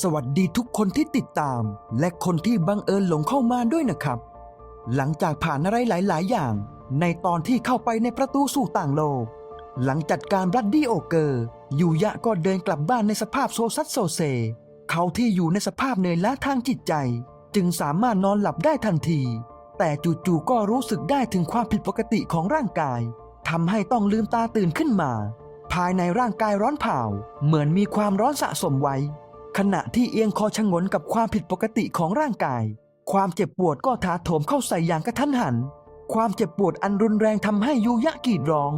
สวัสดีทุกคนที่ติดตาม และคนที่บังเอิญหลงเข้ามาด้วยนะครับ หลังจากผ่านอะไรหลาย ๆ อย่าง ในตอนที่เข้าไปในประตูสู่ต่างโลก หลังจัดการบลัดดี้โอเกอร์ยูยะก็เดินกลับบ้านในสภาพโซซัสโซเซ เขาที่อยู่ในสภาพเหนื่อยล้าทางจิตใจ จึงสามารถนอนหลับได้ทันที แต่จู่ๆก็รู้สึกได้ถึงความผิดปกติของร่างกายทำให้ต้องลืมตาตื่นขึ้นมา ภายในร่างกายร้อนเผาเหมือนมีความร้อนสะสมไว้ ขณะที่เอียงคอชะงนกับความผิดปกติของร่างกาย ความเจ็บปวดก็ถาโถมเข้าใส่อย่างกระทันหัน ความเจ็บปวดอันรุนแรงทำให้ยูยะกรีดร้อง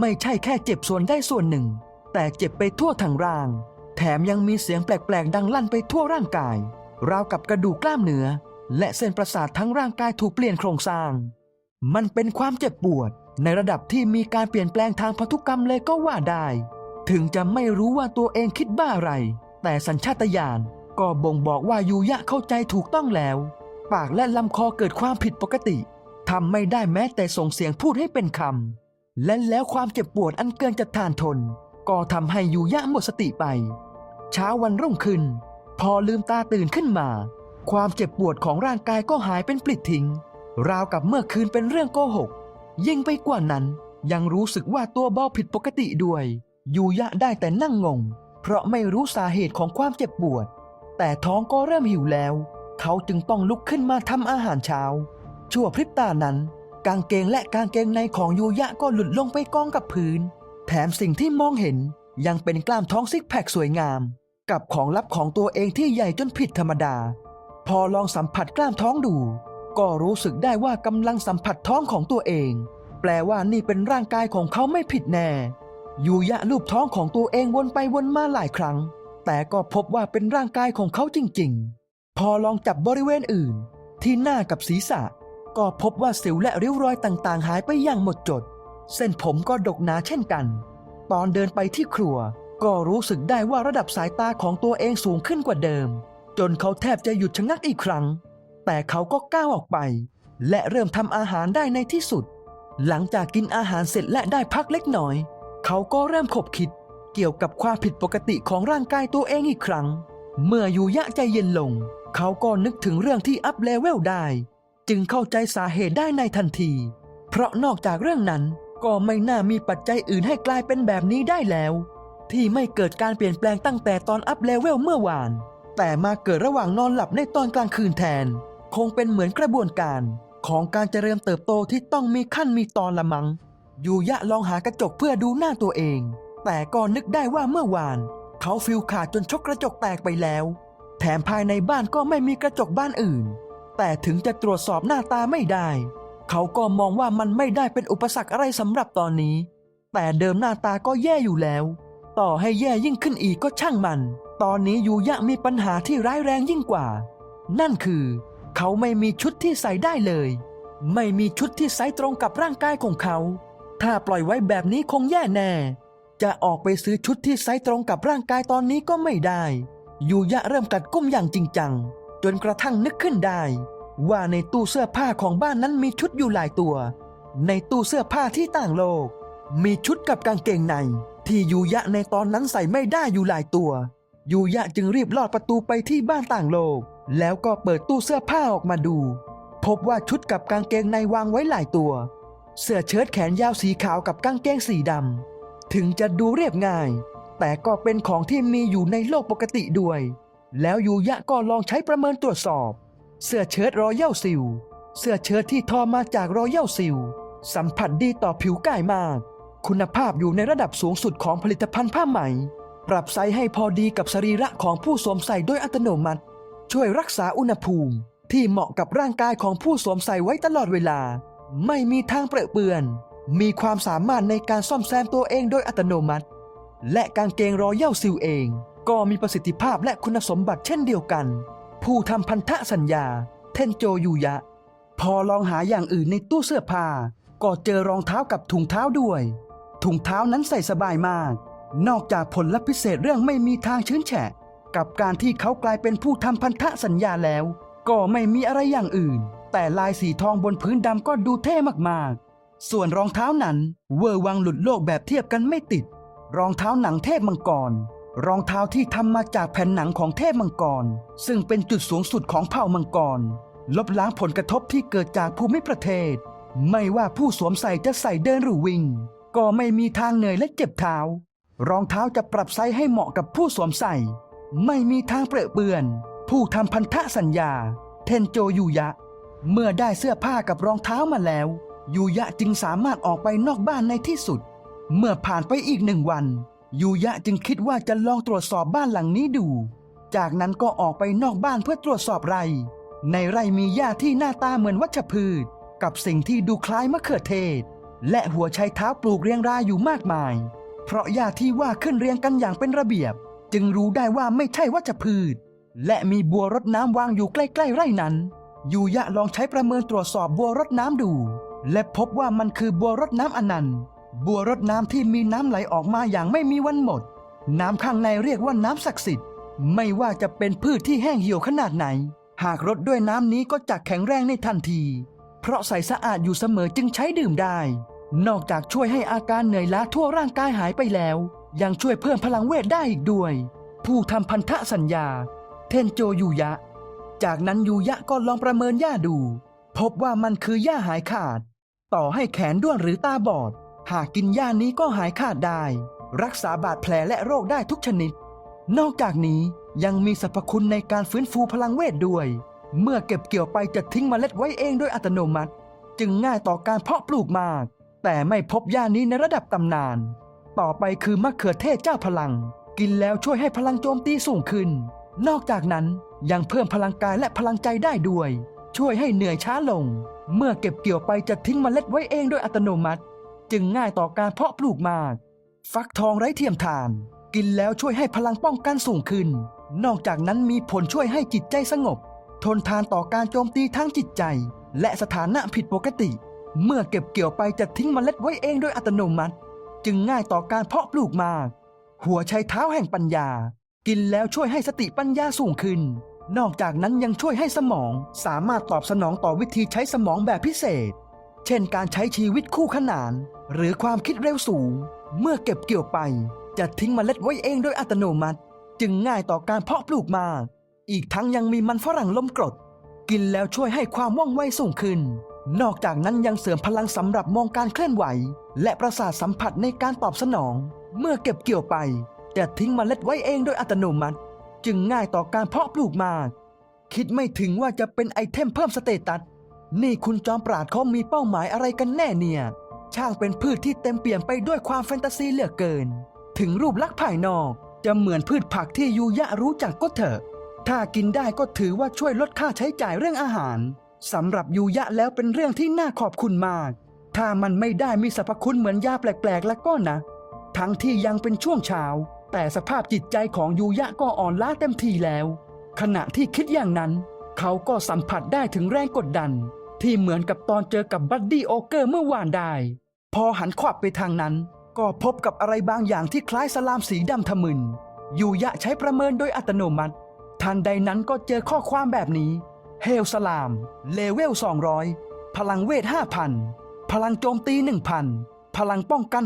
ไม่ใช่แค่เจ็บส่วนได้ส่วนหนึ่ง แต่เจ็บไปทั่วทั้งร่าง แถมยังมีเสียงแปลกๆ ดังลั่นไปทั่วร่างกาย ราวกับกระดูกกล้ามเนื้อ และเส้นประสาททั้งร่างกายถูกเปลี่ยนโครงสร้าง มันเป็นความเจ็บปวด ในระดับที่มีการเปลี่ยนแปลงทางพันธุกรรมเลยก็ว่าได้ ถึงจะไม่รู้ว่าตัวเองคิดบ้าอะไร แต่สัญชาตญาณก็บ่งบอกว่ายูยะเข้าใจถูกต้องแล้ว ปากและลำคอเกิดความผิดปกติทำไม่ได้แม้แต่ส่งเสียงพูดให้เป็นคำ และแล้วความเจ็บปวดอันเกินจะทานทน ก็ทำให้ยูยะหมดสติไป เช้าวันรุ่งขึ้น พอลืมตาตื่นขึ้นมา ความเจ็บปวดของร่างกายก็หายเป็นปลิดทิ้ง ราวกับเมื่อคืนเป็นเรื่องโกหก ยิ่งไปกว่านั้น ยังรู้สึกว่าตัวเบาผิดปกติด้วย ยูยะได้แต่นั่งงง เพราะไม่รู้สาเหตุของความเจ็บปวด แต่ท้องก็เริ่มหิวแล้ว เขาจึงต้องลุกขึ้นมาทำอาหารเช้า ชั่วพริบตานั้น กางเกงและกางเกงในของยูยะก็หลุดลงไปกองกับพื้น แถมสิ่งที่มองเห็นยังเป็นกล้ามท้องซิกแพคสวยงาม กับของลับของตัวเองที่ใหญ่จนผิดธรรมดา พอลองสัมผัสกล้ามท้องดู ก็รู้สึกได้ว่ากำลังสัมผัสท้องของตัวเอง แปลว่านี่เป็นร่างกายของเขาไม่ผิดแน่ ยูยะลูบท้องของตัวเองวนไปวนมาหลายครั้ง แต่ก็พบว่าเป็นร่างกายของเขาจริงๆ พอลองจับบริเวณอื่น ที่หน้ากับศีรษะ ก็พบว่าสิวและริ้วรอยต่างๆ หายไปอย่างหมดจด เส้นผมก็ดกหนาเช่นกัน ตอนเดินไปที่ครัว ก็รู้สึกได้ว่าระดับสายตาของตัวเองสูงขึ้นกว่าเดิม จนเขาแทบจะหยุดชะงักอีกครั้ง แต่เขาก็ก้าวออกไป และเริ่มทำอาหารได้ในที่สุด หลังจากกินอาหารเสร็จและได้พักเล็กน้อย เขาก็เริ่มขบคิดเกี่ยวกับความผิดปกติของร่างกายตัวเองอีกครั้ง เมื่ออยู่ยะใจเย็นลง เขาก็นึกถึงเรื่องที่อัพเลเวลได้ จึงเข้าใจสาเหตุได้ในทันที เพราะนอกจากเรื่องนั้นก็ไม่น่ามีปัจจัยอื่นให้กลายเป็นแบบนี้ได้แล้ว ที่ไม่เกิดการเปลี่ยนแปลงตั้งแต่ตอนอัพเลเวลเมื่อวาน แต่มาเกิดระหว่างนอนหลับในตอนกลางคืนแทน คงเป็นเหมือนกระบวนการของการเจริญเติบโตที่ต้องมีขั้นมีตอนละมั้ง ยูยะลองหากระจกเพื่อดูหน้าตัวเอง แต่ก็นึกได้ว่าเมื่อวาน เขาฟิลขาดจนชกกระจกแตกไปแล้ว แถมภายในบ้านก็ไม่มีกระจกบ้านอื่น แต่ถึงจะตรวจสอบหน้าตาไม่ได้ เขาก็มองว่ามันไม่ได้เป็นอุปสรรคอะไรสำหรับตอนนี้ แต่เดิมหน้าตาก็แย่อยู่แล้ว ต่อให้แย่ยิ่งขึ้นอีกก็ช่างมัน ตอนนี้ยูยะมีปัญหาที่ร้ายแรงยิ่งกว่า นั่นคือ เขาไม่มีชุดที่ใส่ได้เลย ไม่มีชุดที่ไซส์ตรงกับร่างกายของเขา ถ้าปล่อยไว้แบบนี้คงแย่แน่ จะออกไปซื้อชุดที่ไซส์ตรงกับร่างกายตอนนี้ก็ไม่ได้ ยูยะเริ่มกัดกุ้มอย่างจริงจัง จนกระทั่งนึกขึ้นได้ ว่าในตู้เสื้อผ้าของบ้านนั้นมีชุดอยู่หลายตัว ในตู้เสื้อผ้าที่ต่างโลก มีชุดกับกางเกงใน ที่ยูยะในตอนนั้นใส่ไม่ได้อยู่หลายตัว ยูยะจึงรีบลอดประตูไปที่บ้านต่างโลก แล้วก็เปิดตู้เสื้อผ้าออกมาดู พบว่าชุดกับกางเกงในวางไว้หลายตัว เสื้อเชิ้ตแขนยาวสีขาวกับกางเกงสีดำ ถึงจะดูเรียบง่าย แต่ก็เป็นของที่มีอยู่ในโลกปกติด้วย แล้วยูยะก็ลองใช้ประเมินตรวจสอบ เสื้อเชิ้ตรอยัลซิล เสื้อเชิ้ตที่ทอมาจากรอยัลซิล สัมผัสดีต่อผิวกายมาก คุณภาพอยู่ในระดับสูงสุดของผลิตภัณฑ์ผ้าไหม ปรับไซส์ให้พอดีกับสรีระของผู้สวมใส่โดยอัตโนมัติ ช่วยรักษาอุณหภูมิที่เหมาะกับร่างกายของผู้สวมใส่ไว้ตลอดเวลา ไม่มีทางเปรอะเปื้อน มีความสามารถในการซ่อมแซมตัวเองโดยอัตโนมัติ และกางเกงรอยัลซิลเอง ก็มีประสิทธิภาพและคุณสมบัติเช่นเดียวกัน ผู้ทำพันธสัญญา เทนโจยูยะ พอลองหาอย่างอื่นในตู้เสื้อผ้า ก็เจอรองเท้ากับถุงเท้าด้วย ถุงเท้านั้นใส่สบายมาก นอกจากผลลัพธ์พิเศษเรื่องไม่มีทางชื้นแฉะ กับการที่เขากลายเป็นผู้ทำพันธสัญญาแล้ว ก็ไม่มีอะไรอย่างอื่น แต่ลายสีทองบนพื้นดำก็ดูเท่มากๆ ส่วนรองเท้านั้นเวอร์วังหลุดโลกแบบเทียบกันไม่ติด รองเท้าหนังเทพมังกร รองเท้าที่ทำมาจากแผ่นหนังของเทพมังกร ซึ่งเป็นจุดสูงสุดของเผ่ามังกร ลบล้างผลกระทบที่เกิดจากภูมิประเทศ ไม่ว่าผู้สวมใส่จะใส่เดินหรือวิ่ง ก็ไม่มีทางเหนื่อยและเจ็บเท้า รองเท้าจะปรับไซส์ให้เหมาะกับผู้สวมใส่ ไม่มีทางเปรอะเปื้อน ผู้ทำพันธสัญญา เทนโจยูยะ เมื่อได้เสื้อผ้ากับรองเท้ามาแล้ว ยูยะจึงสามารถออกไปนอกบ้านในที่สุด เมื่อผ่านไปอีกหนึ่งวัน ยูยะจึงคิดว่าจะลองตรวจสอบบ้านหลังนี้ดู จากนั้นก็ออกไปนอกบ้านเพื่อตรวจสอบไร่ ในไร่มีหญ้าที่หน้าตาเหมือนวัชพืช กับสิ่งที่ดูคล้ายมะเขือเทศ และหัวไชเท้าปลูกเรียงรายอยู่มากมาย เพราะหญ้าที่ว่าขึ้นเรียงกันอย่างเป็นระเบียบ จึงรู้ได้ว่าไม่ใช่วัชพืช และมีบัวรดน้ำวางอยู่ใกล้ ๆ ไร่นั้น ยูยะลองใช้ประเมินตรวจสอบบัวรดน้ำดู และพบว่ามันคือบัวรดน้ำอนันต์บัวรดน้ำที่มีน้ำไหลออกมาอย่างไม่มีวันหมด น้ำข้างในเรียกว่าน้ำศักดิ์สิทธิ์ ไม่ว่าจะเป็นพืชที่แห้งเหี่ยวขนาดไหน หากรดด้วยน้ำนี้ก็จะแข็งแรงในทันที เพราะใสสะอาดอยู่เสมอจึงใช้ดื่มได้ นอกจากช่วยให้อาการเหนื่อยล้าทั่วร่างกายหายไปแล้ว ยังช่วยเพิ่มพลังเวทได้อีกด้วย ผู้ทำพันธสัญญา เทนโจยูยะ จากนั้นยูยะก็ลองประเมินหญ้าดู พบว่ามันคือหญ้าหายขาด ต่อให้แขนด้วนหรือตาบอด หากกินหญ้านี้ก็หายขาดได้ รักษาบาดแผลและโรคได้ทุกชนิด นอกจากนี้ยังมีสรรพคุณในการฟื้นฟูพลังเวทด้วย เมื่อเก็บเกี่ยวไปจะทิ้งมเมล็ดไว้เองโดยอัตโนมัติ จึงง่ายต่อการเพาะปลูกมาก แต่ไม่พบหญ้านี้ในระดับตำนาน ต่อไปคือมะเขือเทศเจ้าพลัง กินแล้วช่วยให้พลังโจมตีสูงขึ้น นอกจากนั้นยังเพิ่มพลังกายและพลังใจได้ด้วย ช่วยให้เหนื่อยช้าลง เมื่อเก็บเกี่ยวไปจะทิ้งเมล็ดไว้เองโดยอัตโนมัติ จึงง่ายต่อการเพาะปลูกมาก ฟักทองไร้เทียมทาน กินแล้วช่วยให้พลังป้องกันสูงขึ้น นอกจากนั้นมีผลช่วยให้จิตใจสงบ ทนทานต่อการโจมตีทั้งจิตใจ และสถานะผิดปกติ เมื่อเก็บเกี่ยวไปจะทิ้งเมล็ดไว้เองโดยอัตโนมัติ จึงง่ายต่อการเพาะปลูกมาก หัวไชเท้าแห่งปัญญา กินแล้วช่วยให้สติปัญญาสูงขึ้น นอกจากนั้นยังช่วยให้สมองสามารถตอบสนองต่อวิธีใช้สมองแบบพิเศษ เช่นการใช้ชีวิตคู่ขนาน หรือความคิดเร็วสูง เมื่อเก็บเกี่ยวไป จะทิ้งเมล็ดไว้เองโดยอัตโนมัติ จึงง่ายต่อการเพาะปลูกมาก อีกทั้งยังมีมันฝรั่งล้มกรด กินแล้วช่วยให้ความว่องไวสูงขึ้น นอกจากนั้นยังเสริมพลังสำหรับมองการเคลื่อนไหว และประสาทสัมผัสในการตอบสนอง เมื่อเก็บเกี่ยวไป จะทิ้งเมล็ดไว้เองโดยอัตโนมัติ จึงง่ายต่อการเพาะปลูกมาก คิดไม่ถึงว่าจะเป็นไอเทมเพิ่มสเตตัส นี่คุณจอมปราดเขามีเป้าหมายอะไรกันแน่เนี่ย ช่างเป็นพืชที่เต็มเปี่ยมไปด้วยความแฟนตาซีเหลือเกิน ถึงรูปลักษณ์ภายนอก จะเหมือนพืชผักที่ยูยะรู้จักก็เถอะ ถ้ากินได้ก็ถือว่าช่วยลดค่าใช้จ่ายเรื่องอาหารสำหรับยูยะแล้วเป็นเรื่องที่น่าขอบคุณมาก ถ้ามันไม่ได้มีสรรพคุณเหมือนยาแปลกๆแล้วก็นะ ทั้งที่ยังเป็นช่วงเช้า แต่สภาพจิตใจของยูยะก็อ่อนล้าเต็มทีแล้ว ขณะที่คิดอย่างนั้น เขาก็สัมผัสได้ถึงแรงกดดัน ที่เหมือนกับตอนเจอกับบัดดี้โอเกอร์เมื่อวานได้ พอหันขวับไปทางนั้น ก็พบกับอะไรบางอย่างที่คล้ายสลามสีดำทะมึนยูยะใช้ประเมินโดยอัตโนมัติ ทันใดนั้นก็เจอข้อความแบบนี้ เฮลสลาม เลเวล 200 พลังเวท 5,000 พลังโจมตี 1,000 พลังป้องกัน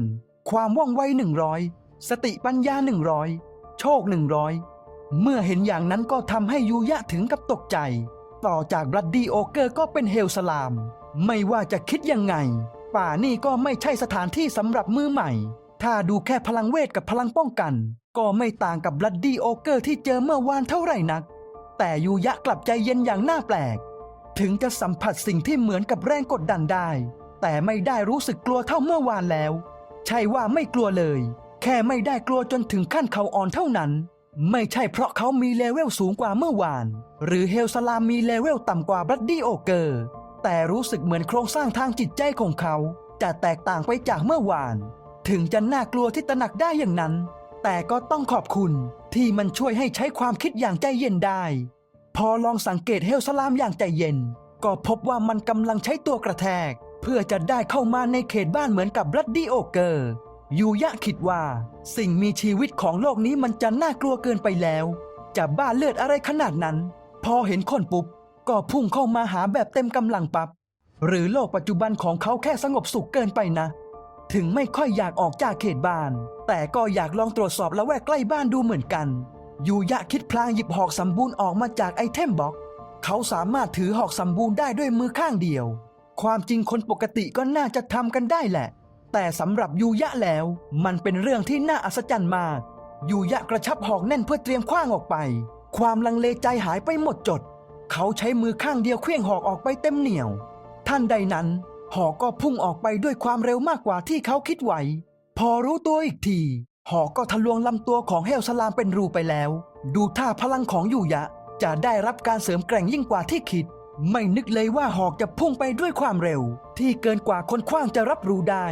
5,000 ความว่องไว 100 สติปัญญา100โชค100เมื่อเห็นอย่างนั้นก็ทำให้ยูยะถึงกับตกใจ ต่อจากบลัดดี้โอเกอร์ก็เป็นเฮลสลาม ไม่ว่าจะคิดยังไง ป่านี่ก็ไม่ใช่สถานที่สำหรับมือใหม่ ถ้าดูแค่พลังเวทกับพลังป้องกัน ก็ไม่ต่างกับบลัดดี้โอเกอร์ที่เจอเมื่อวานเท่าไหร่นัก แต่ยูยะกลับใจเย็นอย่างน่าแปลก ถึงจะสัมผัสสิ่งที่เหมือนกับแรงกดดันได้ แต่ไม่ได้รู้สึกกลัวเท่าเมื่อวานแล้ว ใช่ว่าไม่กลัวเลย แค่ไม่ได้กลัวจนถึงขั้นเขาอ่อนเท่านั้น ไม่ใช่เพราะเขามีเลเวลสูงกว่าเมื่อวาน หรือเฮลสลามมีเลเวลต่ำกว่าบลัดดี้โอเกอร์ แต่รู้สึกเหมือนโครงสร้างทางจิตใจของเขา จะแตกต่างไปจากเมื่อวาน ถึงจะน่ากลัวที่ตระหนักได้อย่างนั้น แต่ก็ต้องขอบคุณที่มันช่วยให้ใช้ความคิดอย่างใจเย็นได้ พอลองสังเกตเฮลสลามอย่างใจเย็น ก็พบว่ามันกำลังใช้ตัวกระแทก เพื่อจะได้เข้ามาในเขตบ้านเหมือนกับบลัดดี้โอเกอร์ ยูยะคิดว่า สิ่งมีชีวิตของโลกนี้มันจะน่ากลัวเกินไปแล้ว จะบ้าเลือดอะไรขนาดนั้น พอเห็นคนปุ๊บ ก็พุ่งเข้ามาหาแบบเต็มกำลังปับ๊บหรือโลกปัจจุบันของเขาแค่สงบสุขเกินไปนะ ถึงไม่ค่อยอยากออกจากเขตบ้าน แต่ก็อยากลองตรวจสอบละแวกใกล้บ้านดูเหมือนกัน ยูยะคิดพลางหยิบหอกสมบูรณ์ออกมาจากไอเทมบ็อกเขาสามารถถือหอกสมบูรณ์ได้ด้วยมือข้างเดียว ความจริงคนปกติก็น่าจะทำกันได้แหละ แต่สำหรับยูยะแล้ว มันเป็นเรื่องที่น่าอัศจรรย์มาก ยูยะกระชับหอกแน่นเพื่อเตรียมคว้างออกไป ความลังเลใจหายไปหมดจด เขาใช้มือข้างเดียวเคลื่องหอกออกไปเต็มเหนียว ท่านใดนั้น หอกก็พุ่งออกไปด้วยความเร็วมากกว่าที่เขาคิดไวพอรู้ตัวอีกที หอกก็ทะลวงลำตัวของเฮลสลามเป็นรูไปแล้ว ดูท่าพลังของยูยะจะได้รับการเสริมแกร่งยิ่งกว่าที่คิด ไม่นึกเลยว่าหอกจะพุ่งไปด้วยความเร็ว ที่เกินกว่าคนคว้างจะรับรู้ได้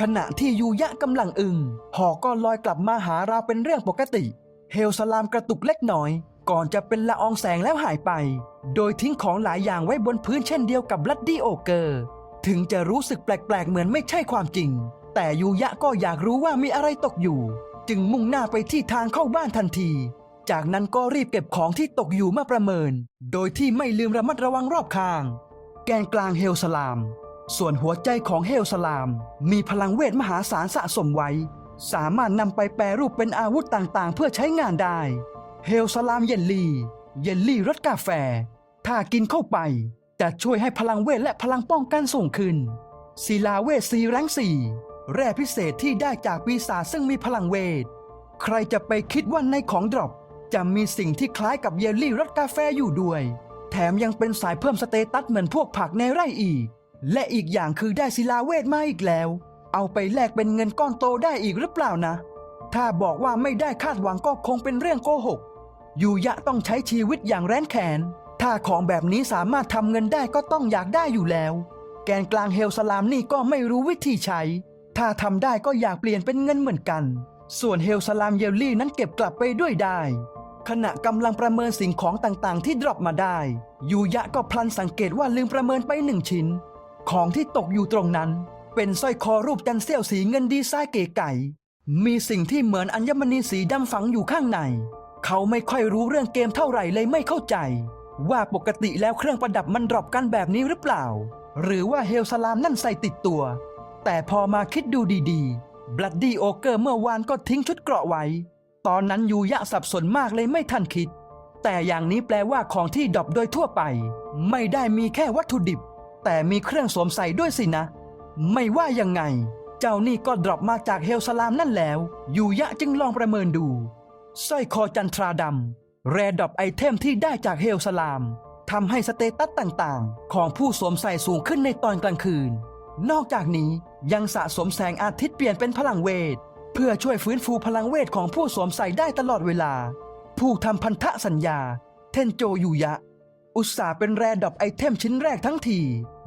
ขณะที่ยูยะกำลังอึงหอกก็ลอยกลับมาหาเราเป็นเรื่องปกติ เฮลสลามกระตุกเล็กน้อย ก่อนจะเป็นละอองแสงแล้วหายไป โดยทิ้งของหลายอย่างไว้บนพื้นเช่นเดียวกับลัดดี้โอเกอร์ถึงจะรู้สึกแปลกๆ เหมือนไม่ใช่ความจริง แต่ยูยะก็อยากรู้ว่ามีอะไรตกอยู่ จึงมุ่งหน้าไปที่ทางเข้าบ้านทันที จากนั้นก็รีบเก็บของที่ตกอยู่มาประเมิน โดยที่ไม่ลืมระมัดระวังรอบข้าง แกนกลางเฮลสลาม ส่วนหัวใจของเฮลสลาม มีพลังเวทมหาศาลสะสมไว้ สามารถนำไปแปรรูปเป็นอาวุธต่างๆ เพื่อใช้งานได้ เฮลสลามเยลลี่ เยลลี่รสกาแฟ ถ้ากินเข้าไป จะช่วยให้พลังเวทและพลังป้องกันสูงขึ้นศิลาเวทสีแรงสี่แร่พิเศษที่ได้จากปีศาจซึ่งมีพลังเวท ใครจะไปคิดว่าในของดรอป จะมีสิ่งที่คล้ายกับเยลลี่รสกาแฟอยู่ด้วย แถมยังเป็นสายเพิ่มสเตตัสเหมือนพวกผักในไร่อีก และอีกอย่างคือได้ศิลาเวทมาอีกแล้ว เอาไปแลกเป็นเงินก้อนโตได้อีกหรือเปล่านะ ถ้าบอกว่าไม่ได้คาดหวังก็คงเป็นเรื่องโกหก ยูยะต้องใช้ชีวิตอย่างแร้นแขนถ้าของแบบนี้สามารถทำเงินได้ก็ต้องอยากได้อยู่แล้ว แกนกลางเฮลสลามนี่ก็ไม่รู้วิธีใช้ ถ้าทำได้ก็อยากเปลี่ยนเป็นเงินเหมือนกัน ส่วนเฮลสลามเยลลี่นั้นเก็บกลับไปด้วยได้ ขณะกำลังประเมินสิ่งของต่างๆ ที่ดรอปมาได้ ยูยะก็พลันสังเกตว่าลืมประเมินไปหนึ่งชิ้น ของที่ตกอยู่ตรงนั้น เป็นสร้อยคอรูปจันเสี้ยวสีเงินดีไซน์เก๋ไก่ มีสิ่งที่เหมือนอัญมณีสีดำฝังอยู่ข้างใน เขาไม่ค่อยรู้เรื่องเกมเท่าไหร่เลยไม่เข้าใจ ว่าปกติแล้วเครื่องประดับมันดรอปกันแบบนี้หรือเปล่า หรือว่าเฮลสลามนั่นใส่ติดตัว แต่พอมาคิดดูดีๆบลัดดี้โอเกอร์เมื่อวานก็ทิ้งชุดเกราะไว้ ตอนนั้นยูยะสับสนมากเลยไม่ทันคิด แต่อย่างนี้แปลว่าของที่ดอปโดยทั่วไป ไม่ได้มีแค่วัตถุดิบ แต่มีเครื่องสวมใส่ด้วยสินะ ไม่ว่ายังไง เจ้านี่ก็ดรอปมาจากเฮลสลามนั่นแล้ว ยูยะจึงลองประเมินดูสร้อยคอจันทราดำแรดอบไอเทมที่ได้จากเฮลสลามทำให้สเตตัสต่างๆ ของผู้สวมใส่สูงขึ้นในตอนกลางคืน นอกจากนี้ยังสะสมแสงอาทิตย์เปลี่ยนเป็นพลังเวท เพื่อช่วยฟื้นฟูพลังเวทของผู้สวมใส่ได้ตลอดเวลา ผู้ทำพันธสัญญา เทนโจยูยะ อุตส่าห์เป็นแรดอบไอเทมชิ้นแรกทั้งที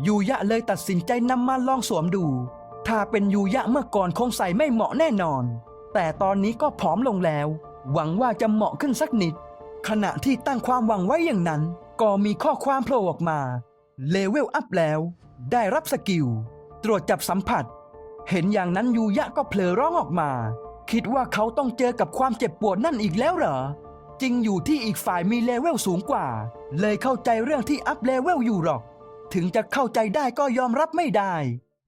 ยูยะเลยตัดสินใจนำมาลองสวมดู ถ้าเป็นยูยะเมื่อก่อนคงใส่ไม่เหมาะแน่นอน แต่ตอนนี้ก็ผอมลงแล้ว หวังว่าจะเหมาะขึ้นสักนิด ขณะที่ตั้งความหวังไว้อย่างนั้น ก็มีข้อความโผล่ออกมาเลเวลอัพแล้ว ได้รับสกิลตรวจจับสัมผัส เห็นอย่างนั้นยูยะก็เผลอร้องออกมา คิดว่าเขาต้องเจอกับความเจ็บปวดนั่นอีกแล้วเหรอ จริงอยู่ที่อีกฝ่ายมีเลเวลสูงกว่า เลยเข้าใจเรื่องที่อัพเลเวลอยู่หรอก ถึงจะเข้าใจได้ก็ยอมรับไม่ได้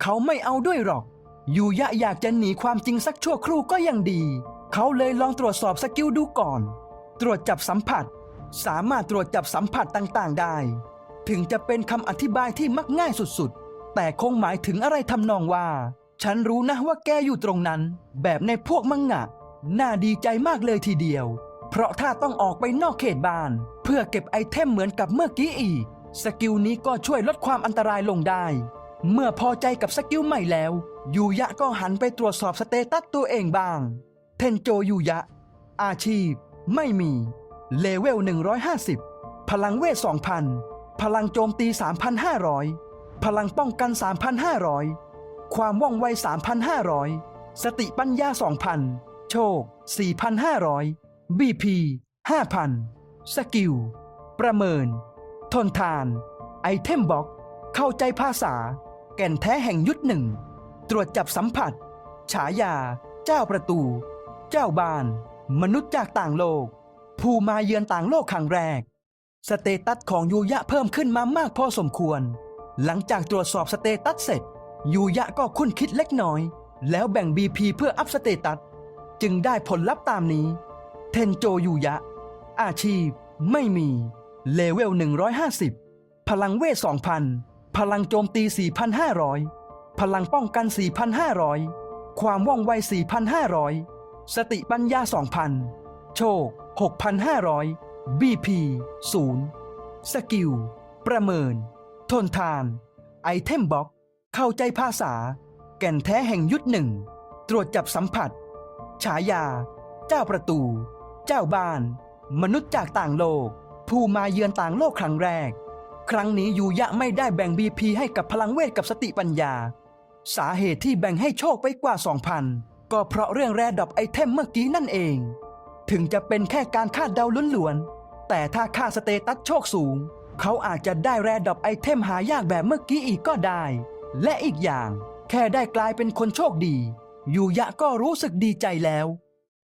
เขาไม่เอาด้วยหรอก ยูยะอยากจะหนีความจริงสักชั่วครู่ก็ยังดี เขาเลยลองตรวจสอบสกิลดูก่อน ตรวจจับสัมผัส สามารถตรวจจับสัมผัสต่างๆ ได้ ถึงจะเป็นคำอธิบายที่มักง่ายสุดๆ แต่คงหมายถึงอะไรทำนองว่า ฉันรู้นะว่าแกอยู่ตรงนั้น แบบในพวกมังงะ น่าดีใจมากเลยทีเดียว เพราะถ้าต้องออกไปนอกเขตบ้าน เพื่อเก็บไอเทมเหมือนกับเมื่อกี้อีก สกิลนี้ก็ช่วยลดความอันตรายลงได้ เมื่อพอใจกับสกิลใหม่แล้ว ยูยะก็หันไปตรวจสอบสเตตัสตัวเองบ้าง เทนโจยูยะ อาชีพ ไม่มี เลเวล 150 พลังเวท 2,000 พลังโจมตี 3,500 พลังป้องกัน 3,500 ความว่องไว 3,500 สติปัญญา 2,000 โชค 4,500 BP 5,000 สกิล ประเมิน ทนทาน ไอเทมบ็อก เข้าใจภาษา แก่นแท้แห่งยุทธหนึ่ง ตรวจจับสัมผัส ฉายา เจ้าประตู เจ้าบาน มนุษย์จากต่างโลก ผู้มาเยือนต่างโลกครั้งแรก สเตตัสของยูยะเพิ่มขึ้นมามากพอสมควร หลังจากตรวจสอบสเตตัสเสร็จ ยูยะก็คุ้นคิดเล็กน้อย แล้วแบ่ง BP เพื่ออัพสเตตัส จึงได้ผลลัพธ์ตามนี้ เทนโจยูยะ อาชีพ ไม่มี เลเวล 150 พลังเวท 2,000 พลังโจมตี 4,500 พลังป้องกัน 4,500 ความว่องไว 4,500 สติปัญญา 2,000 โชค 6,500 BP 0 สกิล ประเมิน ทนทาน ไอเทมบ็อก เข้าใจภาษา แก่นแท้แห่งยุทธหนึ่ง ตรวจจับสัมผัส ฉายา เจ้าประตู เจ้าบ้าน มนุษย์จากต่างโลก ผู้มาเยือนต่างโลกครั้งแรก ครั้งนี้ยูยะไม่ได้แบ่งบีพีให้กับพลังเวทกับสติปัญญา สาเหตุที่แบ่งให้โชคไปกว่า 2,000 ก็เพราะเรื่องแรดดอปไอเทมเมื่อกี้นั่นเอง ถึงจะเป็นแค่การคาดเดาล้วนๆแต่ถ้าค่าสเตตัสโชคสูงเขาอาจจะได้แรดดอปไอเทมหายากแบบเมื่อกี้อีกก็ได้ และอีกอย่าง แค่ได้กลายเป็นคนโชคดี ยูยะก็รู้สึกดีใจแล้ว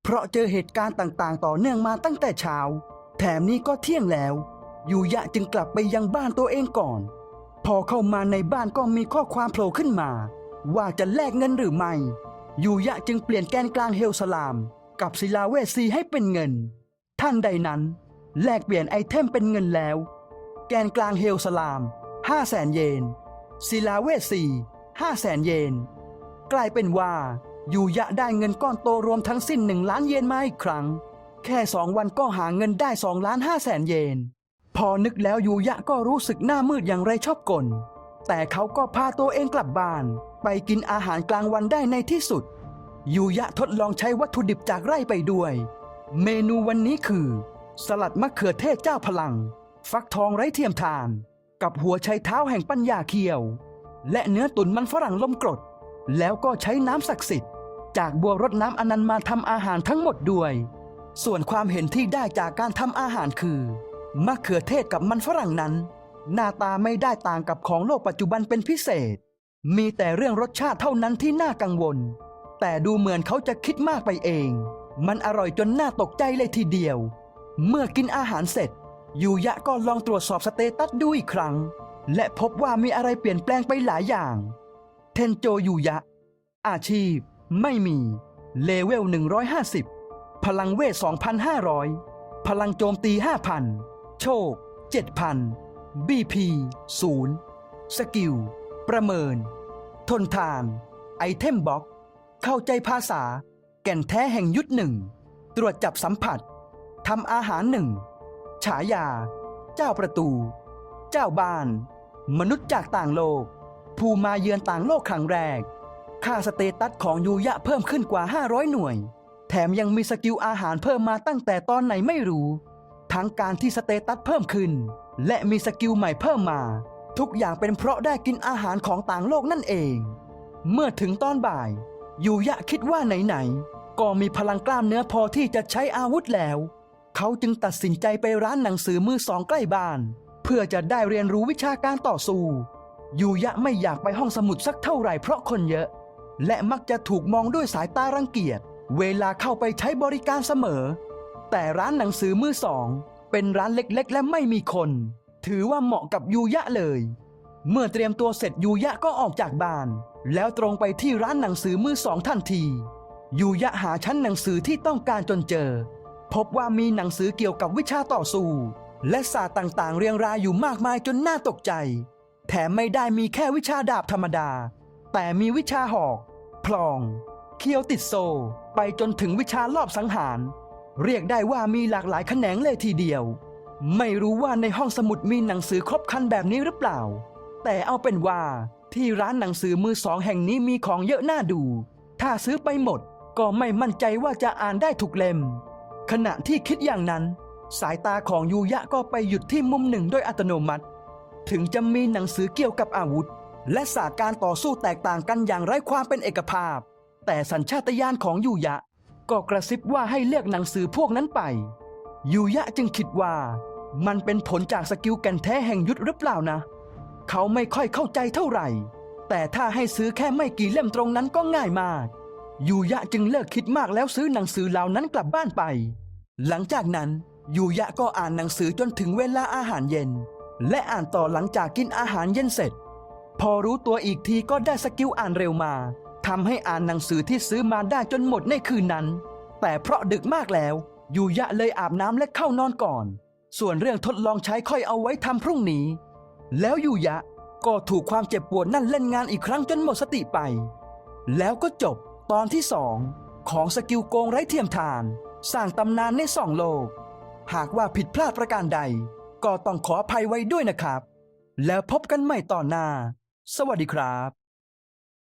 เพราะเจอเหตุการณ์ต่างๆ ต่อเนื่องมาตั้งแต่เช้า แถมนี้ก็เที่ยงแล้ว ยูยะจึงกลับไปยังบ้านตัวเองก่อน พอเข้ามาในบ้านก็มีข้อความโผล่ขึ้นมา ว่าจะแลกเงินหรือไม่ ยูยะจึงเปลี่ยนแกนกลางเฮลสลาม กับศิลาเวทซีให้เป็นเงิน ท่านใดนั้นแลกเปลี่ยนไอเทมเป็นเงินแล้ว แกนกลางเฮลสลาม5 0 0แสนเยน ศิลาเวทซี5 0 0แสนเยน กลายเป็นว่า ยูยะได้เงินก้อนโตรวมทั้งสิ้นหนึ่งล้านเยนมาอีกครั้ง แค่สองวันก็หาเงินได้สองล้านห้าแสนเยน พอนึกแล้วยูยะก็รู้สึกหน้ามืดอย่างไรชอบกล แต่เขาก็พาตัวเองกลับบ้าน ไปกินอาหารกลางวันได้ในที่สุด ยูยะทดลองใช้วัตถุดิบจากไร่ไปด้วย เมนูวันนี้คือ สลัดมะเขือเทศเจ้าพลัง ฟักทองไร้เทียมทาน กับหัวไชเท้าแห่งปัญญาเคียว และเนื้อตุ๋นมันฝรั่งลมกรด แล้วก็ใช้น้ำศักดิ์สิทธิ์ จากบัวรดน้ำอนันต์มาทำอาหารทั้งหมดด้วย ส่วนความเห็นที่ได้จากการทำอาหารคือมะเขือเทศกับมันฝรั่งนั้น หน้าตาไม่ได้ต่างกับของโลกปัจจุบันเป็นพิเศษ มีแต่เรื่องรสชาติเท่านั้นที่น่ากังวล แต่ดูเหมือนเขาจะคิดมากไปเอง มันอร่อยจนน่าตกใจเลยทีเดียว เมื่อกินอาหารเสร็จ ยูยะก็ลองตรวจสอบสเตตัสดูอีกครั้ง และพบว่ามีอะไรเปลี่ยนแปลงไปหลายอย่าง เทนโจยูยะ อาชีพ ไม่มี เลเวล 150 พลังเวท 2,500 พลังโจมตี 5,000 โชค 7,000 BP 0 สกิล ประเมิน ทนทาน ไอเทมบ็อก เข้าใจภาษา แก่นแท้แห่งยุทธหนึ่ง ตรวจจับสัมผัส ทำอาหารหนึ่ง ฉายา เจ้าประตู เจ้าบ้าน มนุษย์จากต่างโลก ผู้มาเยือนต่างโลกครั้งแรก ค่าสเตตัสของยูยะเพิ่มขึ้นกว่า 500 หน่วย แถมยังมีสกิลอาหารเพิ่มมาตั้งแต่ตอนไหนไม่รู้ ทั้งการที่สเตตัสเพิ่มขึ้น และมีสกิลใหม่เพิ่มมา ทุกอย่างเป็นเพราะได้กินอาหารของต่างโลกนั่นเอง เมื่อถึงตอนบ่ายยูยะคิดว่าไหนๆก็มีพลังกล้ามเนื้อพอที่จะใช้อาวุธแล้ว เขาจึงตัดสินใจไปร้านหนังสือมือสองใกล้บ้าน เพื่อจะได้เรียนรู้วิชาการต่อสู้ ยูยะไม่อยากไปห้องสมุดสักเท่าไหร่เพราะคนเยอะ และมักจะถูกมองด้วยสายตารังเกียจ เวลาเข้าไปใช้บริการเสมอ แต่ร้านหนังสือมือสอง เป็นร้านเล็กๆ และไม่มีคน ถือว่าเหมาะกับยูยะเลย เมื่อเตรียมตัวเสร็จยูยะก็ออกจากบ้าน แล้วตรงไปที่ร้านหนังสือมือสองทันทียูยะหาชั้นหนังสือที่ต้องการจนเจอ พบว่ามีหนังสือเกี่ยวกับวิชาต่อสู้ และศาสตร์ต่างๆ เรียงรายอยู่มากมายจนน่าตกใจ แถมไม่ได้มีแค่วิชาดาบธรรมดา แต่มีวิชาหอก พลอง เคียวติดโซ ไปจนถึงวิชารอบสังหาร เรียกได้ว่ามีหลากหลายแขนงเลยทีเดียว ไม่รู้ว่าในห้องสมุดมีหนังสือครบคันแบบนี้หรือเปล่า แต่เอาเป็นว่าที่ร้านหนังสือมือสองแห่งนี้มีของเยอะน่าดู ถ้าซื้อไปหมดก็ไม่มั่นใจว่าจะอ่านได้ทุกเล่ม ขณะที่คิดอย่างนั้น สายตาของยูยะก็ไปหยุดที่มุมหนึ่งโดยอัตโนมัติ ถึงจะมีหนังสือเกี่ยวกับอาวุธ และศาสตร์การต่อสู้แตกต่างกันอย่างไร้ความเป็นเอกภาพ แต่สัญชาตญาณของยูยะ ก็กระซิบว่าให้เลือกหนังสือพวกนั้นไป ยูยะจึงคิดว่า มันเป็นผลจากสกิลแก่นแท้แห่งยุทธหรือเปล่านะ เขาไม่ค่อยเข้าใจเท่าไหร่ แต่ถ้าให้ซื้อแค่ไม่กี่เล่มตรงนั้นก็ง่ายมากยูยะจึงเลิกคิดมากแล้วซื้อหนังสือเหล่านั้นกลับบ้านไป หลังจากนั้นยูยะก็อ่านหนังสือจนถึงเวลาอาหารเย็น และอ่านต่อหลังจากกินอาหารเย็นเสร็จ พอรู้ตัวอีกทีก็ได้สกิลอ่านเร็วมาทำให้อ่านหนังสือที่ซื้อมาได้จนหมดในคืนนั้น แต่เพราะดึกมากแล้วยูยะเลยอาบน้ำและเข้านอนก่อน ส่วนเรื่องทดลองใช้ค่อยเอาไว้ทำพรุ่งนี้ แล้วยูยะก็ถูกความเจ็บปวดนั่นเล่นงานอีกครั้งจนหมดสติไป แล้วก็จบตอนที่สองของสกิลโกงไร้เทียมทาน สร้างตำนานในสองโลก หากว่าผิดพลาดประการใด ก็ต้องขออภัยไว้ด้วยนะครับ แล้วพบกันใหม่ตอนหน้า สวัสดีครับ